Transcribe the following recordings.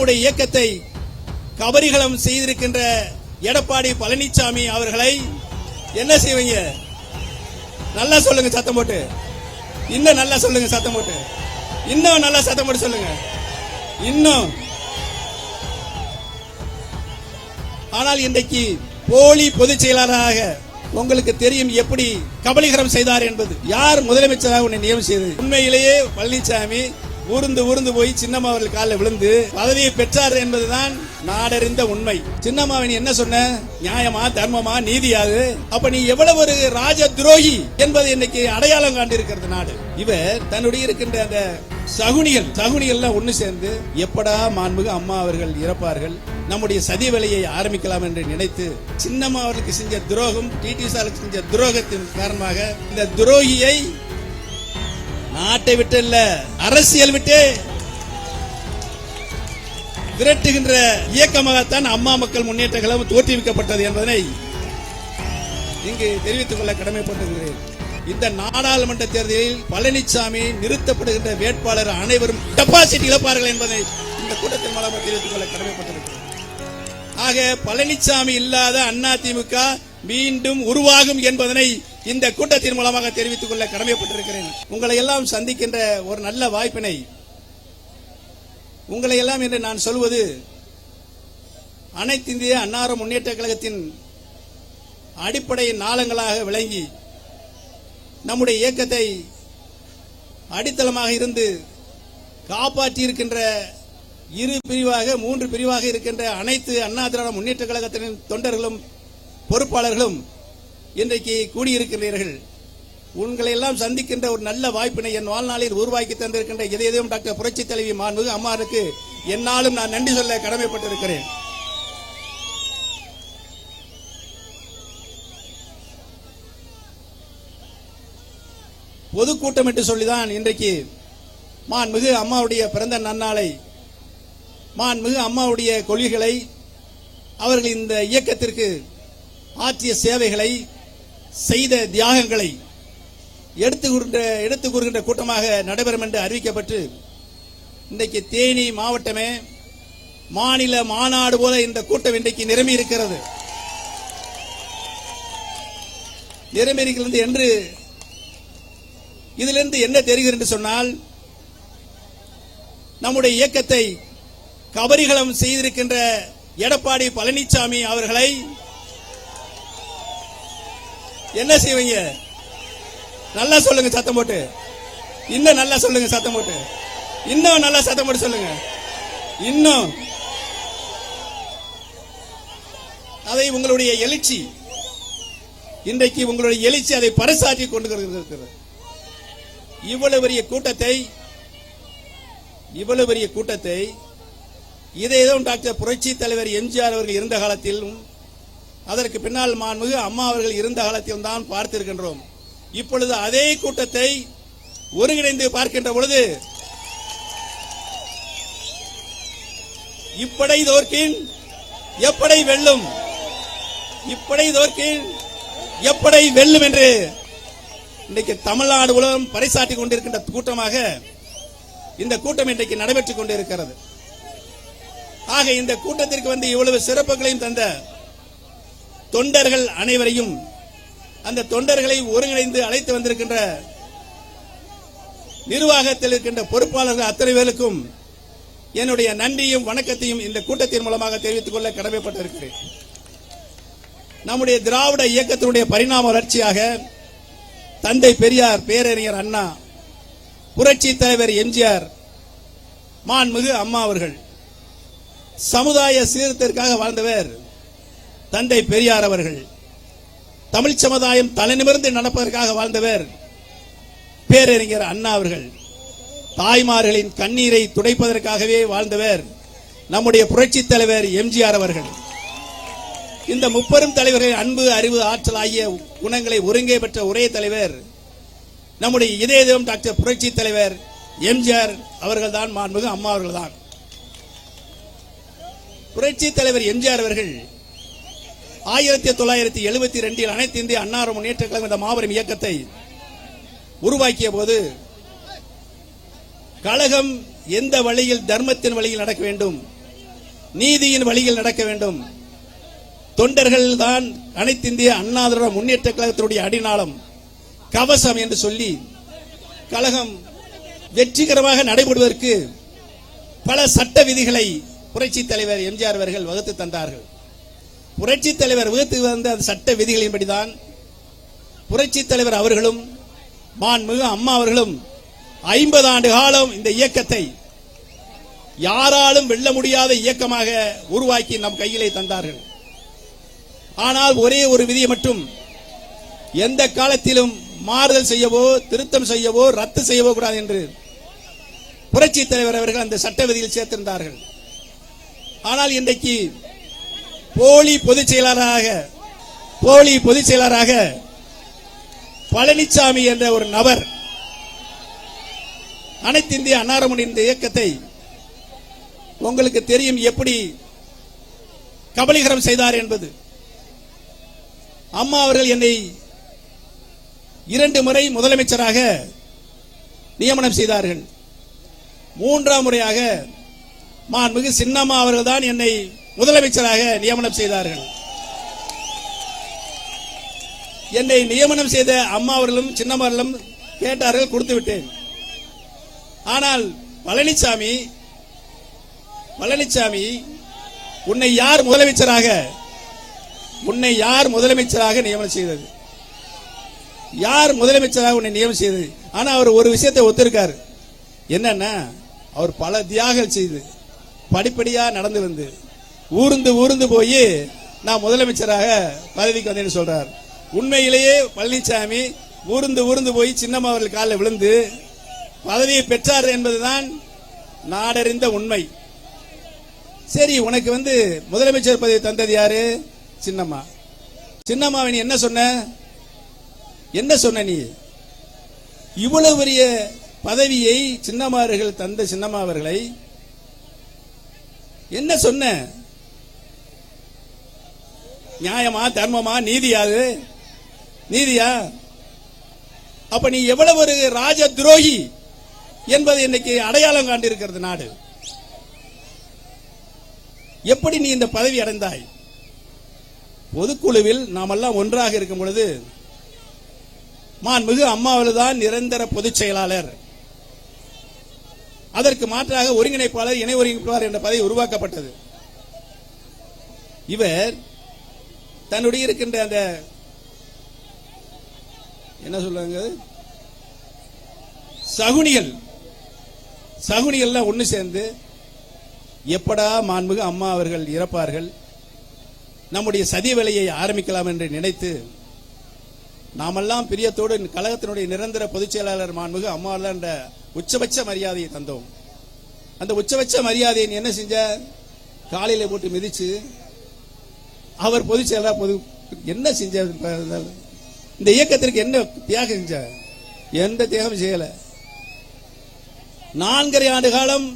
நம்முடைய இயக்கத்தை கபரிகளம் செய்திருக்கின்ற எடப்பாடி பழனிசாமி அவர்களை என்ன செய்வீங்க? நல்லா சொல்லுங்க சத்தம் போட்டு. இன்னும் நல்லா சொல்லுங்க சத்தம் போட்டு. இன்னும் நல்லா சத்தம் போட்டு சொல்லுங்க. இன்னும். ஆனால் இன்றைக்கு போலி பொதுச் செயலாளராக உங்களுக்கு தெரியும் எப்படி கபலீகரம் செய்தார் என்பது. யார் முதலமைச்சராக உன்னை நியமனம் செய்தது உண்மையிலேயே பழனிசாமி ஊர்ந்து ஊர்ந்து போய் சின்னம்மா அவர்கள் காலில் விழுந்து பதவியை பெற்றார் என்பதுதான் நாடறிந்த உண்மை. சின்னம்மாவின் என்ன சொன்ன? நியாயமா தர்மமா நீதியாது? அப்ப நீ எவ்வளவு ஒரு ராஜ துரோகி என்பது இன்னைக்கு அடையாளம் காண்டிருக்கிறது நாடு. இவர் தன்னுடைய இருக்கின்ற அந்த சகுனிகள் சகுனிகள்லாம் ஒண்ணு சேர்ந்து எப்படா மாண்புக அம்மா அவர்கள் இறப்பார்கள் நம்முடைய சதி வேலையை ஆரம்பிக்கலாம் என்று நினைத்து சின்னம்மா அவர்களுக்கு செஞ்ச துரோகம் டிடி சாருக்கு செஞ்ச துரோகத்தின் காரணமாக இந்த துரோகியை நாட்டை விட்டு இல்ல அரசியல் விட்டு விரட்டுகின்ற இயக்கமாகத்தான் அம்மா மக்கள் முன்னேற்ற கழகம் தோற்றுவிக்கப்பட்டது என்பதனை இங்கு தெரிவித்துக் கொள்ள கடமைப்பட்டிருக்கிறேன். இந்த நாடாளுமன்ற தேர்தலில் பழனிசாமி நிறுத்தப்படுகின்ற வேட்பாளர் அனைவரும் டெபாசிட் இழப்பார்கள் என்பதை இந்த கூட்டத்தின் மூலமாக தெரிவித்துக் கொள்ள கடமைப்பட்டிருக்கிறேன். ஆக பழனிசாமி இல்லாத அதிமுக மீண்டும் உருவாகும் என்பதனை இந்த கூட்டத்தின் மூலமாக தெரிவித்துக் கொள்ள கடமைப்பட்டிருக்கிறேன். உங்களை எல்லாம் சந்திக்கின்ற ஒரு நல்ல வாய்ப்பினை உங்களை எல்லாம் என்று நான் சொல்வது அனைத்து இந்திய அன்னார முன்னேற்ற கழகத்தின் அடிப்படை நாளங்களாக விளங்கி நம்முடைய இயக்கத்தை அடித்தளமாக இருந்து காப்பாற்றி இருக்கின்ற இரு பிரிவாக மூன்று பிரிவாக இருக்கின்ற அனைத்து அண்ணா திராவிட முன்னேற்ற கழகத்தின் தொண்டர்களும் பொறுப்பாளர்களும் இன்றைக்கு கூடியிருக்கிறீர்கள். உங்களை எல்லாம் சந்திக்கின்ற ஒரு நல்ல வாய்ப்பினை என் வாழ்நாளில் உருவாக்கி தந்திருக்கின்ற இதயம் டாக்டர் புரட்சி தலைவி மாண்புகு அம்மாருக்கு என்னாலும் நான் நன்றி சொல்ல கடமைப்பட்டிருக்கிறேன். பொதுக்கூட்டம் என்று சொல்லிதான் இன்றைக்கு மாண்புமிகு அம்மாவுடைய பிறந்த நன்னாளை மாண்புமிகு அம்மாவுடைய கொள்கைகளை அவர்கள் இந்த இயக்கத்திற்கு ஆற்றிய சேவைகளை செய்த தியாகங்களை எடுத்து எடுத்து கூறுகின்ற கூட்டமாக நடைபெறும் என்று அறிவிக்கப்பட்டு இன்றைக்கு தேனி மாவட்டமே மாநில மாநாடு போல இந்த கூட்டம் இன்றைக்கு நிரம்பி இருக்கிறது. நிரம்பி இருக்கிறது என்று இதிலிருந்து என்ன தெரிகிறது என்று சொன்னால் நம்முடைய இயக்கத்தை கபரிகளம் செய்திருக்கின்ற எடப்பாடி பழனிசாமி அவர்களை என்ன செய்வீங்க? நல்லா சொல்லுங்க சத்தம் போட்டு. இன்னும் நல்லா சொல்லுங்க சத்தம் போட்டு. இன்னும் நல்லா சத்தம் போட்டு சொல்லுங்க. இன்னும். அதை உங்களுடைய எழுச்சி இன்றைக்கு உங்களுடைய எழுச்சி அதை பறைசாற்றி கொண்டு இருக்கிறது இவ்வளவு பெரிய கூட்டத்தை இவ்வளவு பெரிய கூட்டத்தை இதை ஏதோ டாக்டர் புரட்சி தலைவர் எம்ஜிஆர் அவர்கள் இருந்த காலத்திலும் அதற்கு பின்னால் மாண்புமிகு அம்மா அவர்கள் இருந்த காலத்திலும் தான் பார்த்திருக்கின்றோம். இப்பொழுது அதே கூட்டத்தை ஒருங்கிணைந்து பார்க்கின்ற பொழுது இப்படை தோற்கின் எப்படை வெல்லும் இப்படை தோற்கின் எப்படை வெல்லும் என்று இன்றைக்கு தமிழ்நாடு உலகம் பறைசாட்டி கொண்டிருக்கின்ற கூட்டமாக இந்த கூட்டம் இன்றைக்கு நடைபெற்றுக் கொண்டிருக்கிறது. ஆக இந்த கூட்டத்திற்கு வந்து இவ்வளவு சிறப்புகளையும் தந்த தொண்டர்கள் அனைவரையும் அந்த தொண்டர்களை ஒருங்கிணைந்து அழைத்து வந்திருக்கின்ற நிர்வாகத்தில் இருக்கின்ற பொறுப்பாளர்கள் அத்தனை பேருக்கும் என்னுடைய நன்றியும் வணக்கத்தையும் இந்த கூட்டத்தின் மூலமாக தெரிவித்துக் கொள்ள கடமைப்பட்டிருக்கிறேன். நம்முடைய திராவிட இயக்கத்தினுடைய பரிணாம வளர்ச்சியாக தந்தை பெரியார் பேரறிஞர் அண்ணா புரட்சி தலைவர் எம்ஜிஆர் மாண்புமிகு அம்மா அவர்கள் சமுதாய சீர்திருத்திற்காக வாழ்ந்தவர் தந்தை பெரியார் அவர்கள் தமிழ் சமுதாயம் தலைநிமிர்ந்து நடப்பதற்காக வாழ்ந்தவர் பேரறிஞர் அண்ணா அவர்கள் தாய்மார்களின் கண்ணீரை துடைப்பதற்காகவே வாழ்ந்தவர் நம்முடைய புரட்சி தலைவர் எம்ஜிஆர் அவர்கள். இந்த முப்பெரும் தலைவர்களின் அன்பு அறிவு ஆற்றல் ஆகிய குணங்களை ஒருங்கே பெற்ற ஒரே தலைவர் நம்முடைய இதய தெய்வம் டாக்டர் புரட்சி தலைவர் எம்ஜிஆர் அவர்கள் தான் மாண்புமிகு அம்மா அவர்கள் தான் புரட்சி தலைவர் எம்ஜிஆர் அவர்கள் ஆயிரத்தி தொள்ளாயிரத்தி எழுபத்தி ரெண்டில் அனைத்து இந்திய அன்னார முன்னேற்ற கழகம் இந்த மாபெரும் இயக்கத்தை உருவாக்கிய போது கழகம் எந்த வழியில் தர்மத்தின் வழியில் நடக்க வேண்டும் நீதியின் வழியில் நடக்க வேண்டும் தொண்டர்கள் தான் அனைத்திந்திய அண்ணா திராவிட முன்னேற்ற கழகத்தினுடைய அடிநாளம் கவசம் என்று சொல்லி கழகம் வெற்றிகரமாக நடைபெறுவதற்கு பல சட்ட விதிகளை புரட்சி தலைவர் எம்ஜிஆர் அவர்கள் வகுத்து தந்தார்கள். புரட்சி தலைவர் வகுத்து வந்த அந்த சட்ட விதிகளின்படிதான் புரட்சி தலைவர் அவர்களும் மாண்புமிகு அம்மா அவர்களும் ஐம்பது ஆண்டு காலம் இந்த இயக்கத்தை யாராலும் வெல்ல முடியாத இயக்கமாக உருவாக்கி நம் கையிலே தந்தார்கள். ஆனால் ஒரே ஒரு விதியை மட்டும் எந்த காலத்திலும் மாறுதல் செய்யவோ திருத்தம் செய்யவோ ரத்து செய்யவோ கூடாது என்று புரட்சி தலைவர் அவர்கள் அந்த சட்ட விதியில் சேர்த்திருந்தார்கள். ஆனால் இன்றைக்கு போலி பொதுச் செயலாளராக போலி பொதுச் செயலாளராக பழனிசாமி என்ற ஒரு நபர் அனைத்து இந்திய அன்னாரமணி இந்த இயக்கத்தை உங்களுக்கு தெரியும் எப்படி கபலீகரம் செய்தார் என்பது. அம்மா அவர்கள் என்னை இரண்டு முறை முதலமைச்சராக நியமனம் செய்தார்கள். மூன்றாம் முறையாக மாண்புமிகு சின்னம்மா அவர்கள் தான் என்னை முதலமைச்சராக நியமனம் செய்தார்கள். என்னை நியமனம் செய்த அம்மா அவர்களும் சின்னம்மா கேட்டார்கள் கொடுத்து விட்டேன். ஆனால் பழனிசாமி பழனிசாமி உன்னை யார் முதலமைச்சராக உன்னை யார் முதலமைச்சராக நியமனம் செய்தது? யார் முதலமைச்சராக உன்னை நியமனம் செய்தது? ஆனா அவர் ஒரு விஷயத்தை ஒத்துருக்காரு. என்னன்னா அவர் பல தியாகம் செய்து படிப்படியா நடந்து வந்து ஊர்ந்து ஊர்ந்து போய் நான் முதலமைச்சராக பதவிக்கு வந்தேன்னு சொல்றார். உண்மையிலேயே பழனிசாமி ஊர்ந்து ஊர்ந்து போய் சின்னம்மா அவர்கள் காலில் விழுந்து பதவியை பெற்றார் என்பதுதான் நாடறிந்த உண்மை. சரி உனக்கு வந்து முதலமைச்சர் பதவி தந்தது யாரு? சின்னம்மா. சின்னம்மாவை நீ என்ன சொன்ன? என்ன சொன்ன நீ? இவ்வளவு பெரிய பதவியை சின்னம்மாவர்கள் தந்த சின்னம்மா அவர்களை என்ன சொன்ன? நியாயமா தர்மமா நீதியா அது? நீதியா? அப்ப நீ எவ்வளவு ஒரு ராஜ துரோகி என்பது இன்னைக்கு அடையாளம் காண்டிருக்கிறது நாடு. எப்படி நீ இந்த பதவி அடைந்தாய்? பொதுக்குழுவில் நாமெல்லாம் ஒன்றாக இருக்கும் பொழுது மாண்புமிகு அம்மாவில் தான் நிரந்தர பொதுச் செயலாளர். அதற்கு மாற்றாக ஒருங்கிணைப்பாளர் இணை ஒருங்கிணைப்பாளர் என்ற பதவி உருவாக்கப்பட்டது. இவர் தன்னுடைய இருக்கின்ற அந்த என்ன சொல்லுவாங்க அது? சகுனிகள். சகுனிகள்லாம் சேர்ந்து எப்படா மாண்புமிகு அம்மா அவர்கள் இறப்பார்கள் நம்முடைய சதி வேலையை ஆரம்பிக்கலாம் என்று நினைத்து நாமெல்லாம் பிரியத்தோடு கழகத்தினுடைய நிரந்தர பொதுச் செயலாளர் மாண்புமிகு அம்மா என்ற உச்சபட்ச மரியாதையை தந்தோம். அந்த உச்சபட்ச மரியாதையை என்ன செஞ்ச? காலையில போட்டு மிதிச்சு அவர் பொதுச் செயலராக பொது என்ன செஞ்சார் இந்த இயக்கத்திற்கு என்ன தியாகம் செஞ்சார்? எந்த தியாகம் செய்யல. நான்கரை ஆண்டு காலம்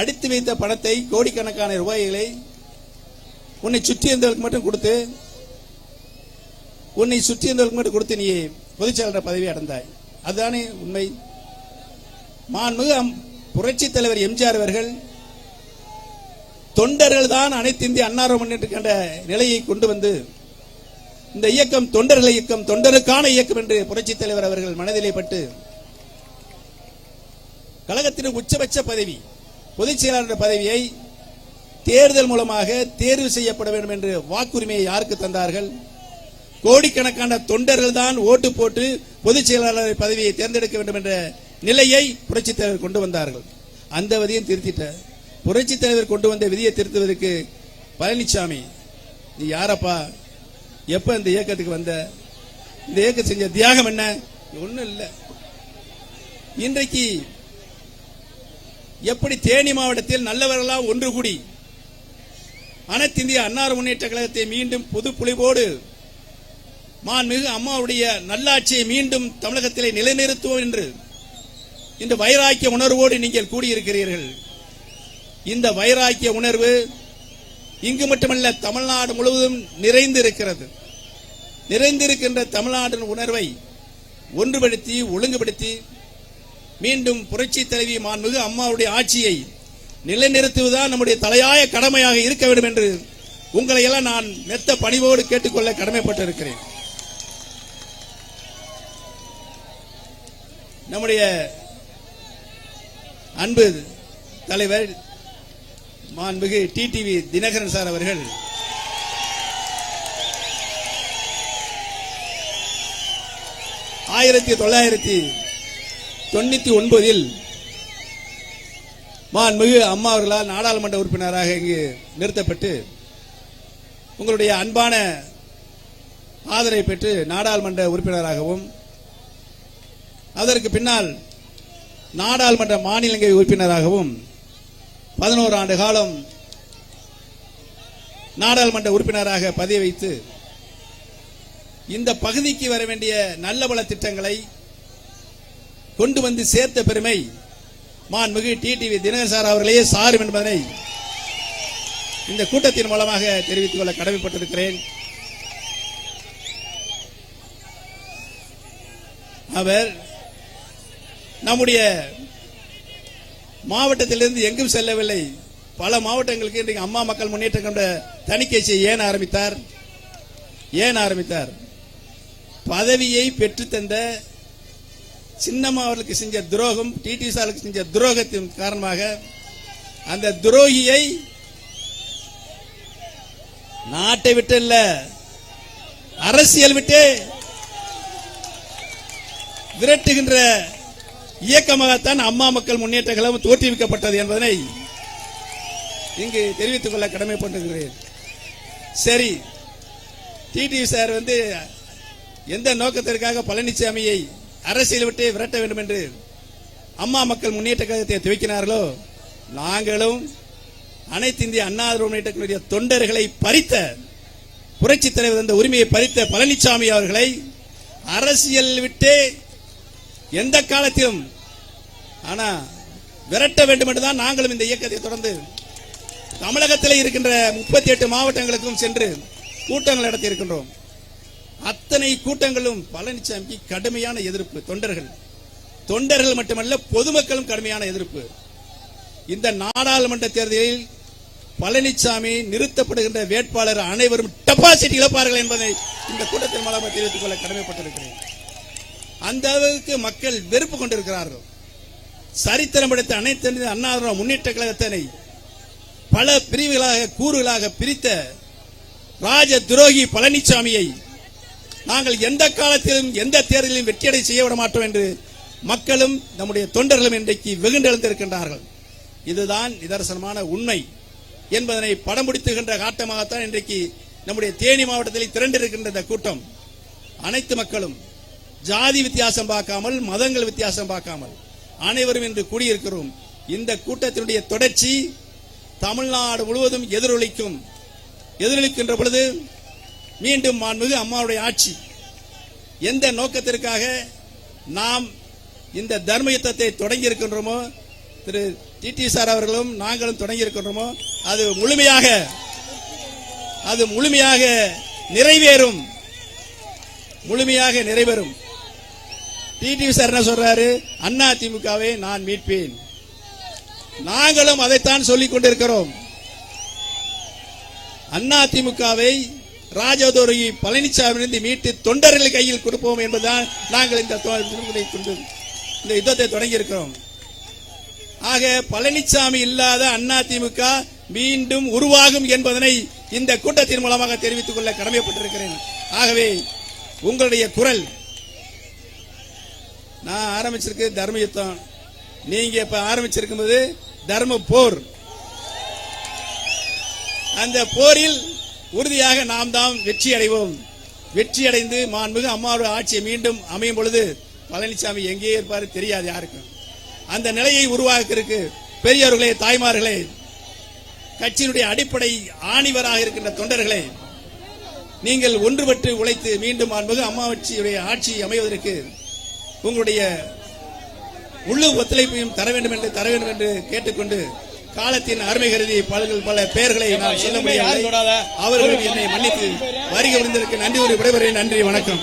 அடித்து வைத்த பணத்தை கோடிக்கணக்கான ரூபாய்களை உன்னை சுற்றி இருந்தவர்களுக்கு மட்டும் கொடுத்து உன்னை சுற்றி இருந்தவர்களுக்கு மட்டும் கொடுத்து நீ பொதுச்செயலாளர் பதவி அடைந்தாய். அதுதானே உண்மை. மாண்புமிகு புரட்சி தலைவர் எம்ஜிஆர் அவர்கள் தொண்டர்கள் தான் அனைத்து இந்திய அன்னார முன்னேற்ற கண்ட நிலையை கொண்டு வந்து இந்த இயக்கம் தொண்டர்கள் இயக்கம் தொண்டருக்கான இயக்கம் என்று புரட்சித் தலைவர் அவர்கள் மனதிலே பட்டு கழகத்தின் உச்சபட்ச பதவி பொதுச் செயலாளர் பதவியை தேர்தல் மூலமாக தேர்வு செய்யப்பட வேண்டும் என்று வாக்குரிமையை யாருக்கு தந்தார்கள்? கோடிக்கணக்கான தொண்டர்கள் தான் ஓட்டு போட்டு பொதுச் செயலாளர் பதவியை தேர்ந்தெடுக்க வேண்டும் என்ற நிலையை புரட்சித் தலைவர் கொண்டு வந்தார்கள். அந்த வதியும் திருத்திட்ட புரட்சி தலைவர் கொண்டு வந்த விதியை திருத்துவதற்கு பழனிசாமி நீ யாரப்பா? எப்ப இந்த இயக்கத்துக்கு வந்த? இந்த இயக்கம் செஞ்ச தியாகம் என்ன? ஒன்றும் இல்லை. இன்றைக்கு எப்படி தேனி மாவட்டத்தில் நல்லவர்களாக ஒன்று கூடி அனைத்து இந்திய அன்னார் முன்னேற்ற கழகத்தை மீண்டும் புது புலிவோடு மாண்புமிகு அம்மாவுடைய நல்லாட்சியை மீண்டும் தமிழகத்திலே நிலைநிறுத்துவோம் என்று இந்த வைராக்கிய உணர்வோடு நீங்கள் கூடியிருக்கிறீர்கள். இந்த வைராக்கிய உணர்வு இங்கு மட்டுமல்ல தமிழ்நாடு முழுவதும் நிறைந்திருக்கிறது. நிறைந்திருக்கின்ற தமிழ்நாட்டின் உணர்வை ஒன்றுபடுத்தி ஒழுங்குபடுத்தி மீண்டும் புரட்சி தலைவி மாண்புமிகு அம்மாவுடைய ஆட்சியை நிலைநிறுத்துவதுதான் நம்முடைய தலையாய கடமையாக இருக்க வேண்டும் என்று உங்களை எல்லாம் நான் மெத்த பணிவோடு கேட்டுக்கொள்ள கடமைப்பட்டிருக்கிறேன். நம்முடைய அன்பு தலைவர் மாண்புகு டிடிவி தினகரன் சார் அவர்கள். ஆயிரத்தி தொள்ளாயிரத்தி தொண்ணூத்தி ஒன்பதில் மாண்புகு அம்மா அவர்களால் நாடாளுமன்ற உறுப்பினராக இங்கு நிறுத்தப்பட்டு உங்களுடைய அன்பான ஆதரவை பெற்று நாடாளுமன்ற உறுப்பினராகவும் அதற்கு பின்னால் நாடாளுமன்ற மாநிலங்களவை உறுப்பினராகவும் பதினோரு ஆண்டு காலம் நாடாளுமன்ற உறுப்பினராக பதவி வைத்து இந்த பகுதிக்கு வர வேண்டிய நல்ல பல திட்டங்களை கொண்டு வந்து சேர்த்த பெருமை மாண்புமிகு டிடிவி தினகர் சார் அவர்களே சாரும் என்பதனை இந்த கூட்டத்தின் மூலமாக தெரிவித்துக் கொள்ள கடமைப்பட்டிருக்கிறேன். அவர் நம்முடைய மாவட்டத்திலிருந்து எங்கும் செல்லவில்லை. பல மாவட்டங்களுக்கு இன்றைக்கு அம்மா மக்கள் முன்னேற்றம் கொண்ட தணிக்கை ஏன் ஆரம்பித்தார்? ஏன் ஆரம்பித்தார்? பதவியை பெற்றுத்தந்த சின்னம்மா அவர்களுக்கு செஞ்ச துரோகம் டிடி சாருக்கு செஞ்ச துரோகத்தின் காரணமாக அந்த துரோகியை நாட்டை விட்டு இல்ல அரசியல் விட்டு விரட்டுகின்ற இயக்கமாகத்தான் அம்மா மக்கள் முன்னேற்ற கழகம் தோற்றுவிக்கப்பட்டது என்பதனை இங்கு தெரிவித்துக் கொள்ள கடமைப்பட்டிருக்கிறேன். சரி டிடிவி சார் வந்து எந்த நோக்கத்திற்காக பழனிசாமியை அரசியல் விட்டு விரட்ட வேண்டும் என்று அம்மா மக்கள் முன்னேற்ற கழகத்தை துவக்கினார்களோ? நாங்களும் அனைத்து இந்திய அண்ணா முன்னேற்ற தொண்டர்களை பறித்த புரட்சி தலைவர் அந்த உரிமையை பறித்த பழனிசாமி அவர்களை அரசியல் விட்டு எந்த காலத்திலும் ஆனா விரட்ட வேண்டும் என்றுதான் நாங்களும் இந்த இயக்கத்தை தொடர்ந்து தமிழகத்தில் இருக்கின்ற முப்பத்தி எட்டு மாவட்டங்களுக்கும் சென்று கூட்டங்கள் நடத்தி இருக்கின்றோம் அத்தனை கூட்டங்களும் பழனிசாமிக்கு கடுமையான எதிர்ப்பு. தொண்டர்கள். தொண்டர்கள் மட்டுமல்ல பொதுமக்களும் கடுமையான எதிர்ப்பு. இந்த நாடாளுமன்ற தேர்தலில் பழனிசாமி நிறுத்தப்படுகின்ற வேட்பாளர் அனைவரும் டெபாசிட் இழப்பார்கள் என்பதை இந்த கூட்டத்தின் மூலமாக தெரிவித்துக் கொள்ள கடமைப்பட்டிருக்கிறேன். அந்த அளவுக்கு மக்கள் வெறுப்பு கொண்டிருக்கிறார்கள். சரித்திரம் படைத்த அனைத்து இந்திய அண்ணா முன்னேற்ற கழகத்தினை பல பிரிவுகளாக கூறுகளாக பிரித்த ராஜ துரோகி பழனிசாமியை நாங்கள் எந்த காலத்திலும் எந்த தேர்தலிலும் வெற்றியடை செய்ய விட மாட்டோம் என்று மக்களும் நம்முடைய தொண்டர்களும் இன்றைக்கு வெகுண்டெழுந்திருக்கின்றார்கள். இதுதான் நிதர்சனமான உண்மை என்பதனை படம் பிடித்துகின்ற காட்டமாகத்தான் இன்றைக்கு நம்முடைய தேனி மாவட்டத்தில் திரண்டிருக்கின்ற இந்த கூட்டம். அனைத்து மக்களும் ஜாதி வித்தியாசம் பார்க்காமல் மதங்கள் வித்தியாசம் பார்க்காமல் அனைவரும் இன்று கூடியிருக்கிறோம். இந்த கூட்டத்தினுடைய தொடர்ச்சி தமிழ்நாடு முழுவதும் எதிரொலிக்கும். எதிரொலிக்கின்ற பொழுது மீண்டும் மாண்புமிகு அம்மாவுடைய ஆட்சி. எந்த நோக்கத்திற்காக நாம் இந்த தர்ம யுத்தத்தை தொடங்கி இருக்கின்றோமோ திரு டிடி சார் அவர்களும் நாங்களும் தொடங்கி இருக்கின்றோமோ அது முழுமையாக அது முழுமையாக நிறைவேறும். முழுமையாக நிறைவேறும். டிடிவி சார் என்ன சொல்றாரு அண்ணா திமுகவை நான் மீட்பேன். நாங்களும் அதைத்தான் சொல்லிக் கொண்டிருக்கிறோம். அண்ணா திமுகவை ராஜதுரை பழனிசாமியிலிருந்து மீட்டு தொண்டர்கள் கையில் கொடுப்போம் என்பதுதான் நாங்கள் இந்த கொண்டு இந்த யுத்தத்தை தொடங்கி இருக்கிறோம் ஆக பழனிசாமி இல்லாத அண்ணா திமுக மீண்டும் உருவாகும் என்பதனை இந்த கூட்டத்தின் மூலமாக தெரிவித்துக் கொள்ள கடமைப்பட்டிருக்கிறேன். ஆகவே உங்களுடைய குரல் நான் ஆரம்பிச்சிருக்கு தர்ம யுத்தம் நீங்க இப்ப ஆரம்பிச்சிருக்கும்போது தர்ம போர். அந்த போரில் உறுதியாக நாம் தான் வெற்றி அடைவோம். வெற்றி அடைந்து மாண்புமிகு அம்மாவோட ஆட்சியை மீண்டும் அமையும் பொழுது பழனிசாமி எங்கே இருப்பாரு தெரியாது யாருக்கும். அந்த நிலையை உருவாக்கிருக்கு பெரியவர்களே தாய்மார்களே கட்சியினுடைய அடிப்படை ஆணிவராக இருக்கின்ற தொண்டர்களே நீங்கள் ஒன்றுபட்டு உழைத்து மீண்டும் மாண்புமிகு அம்மா ஆட்சியுடைய ஆட்சி அமைவதற்கு உங்களுடைய முழு ஒத்துழைப்பையும் தர வேண்டும் என்று தர வேண்டும் என்று கேட்டுக்கொண்டு காலத்தின் அருமை கருதி பல பல பெயர்களை நான் சொல்ல முடியவில்லை அவர்கள் என்னை மன்னித்து வருகை வந்திருக்க நன்றி ஒரு விடைபெறுகிறேன். நன்றி வணக்கம்.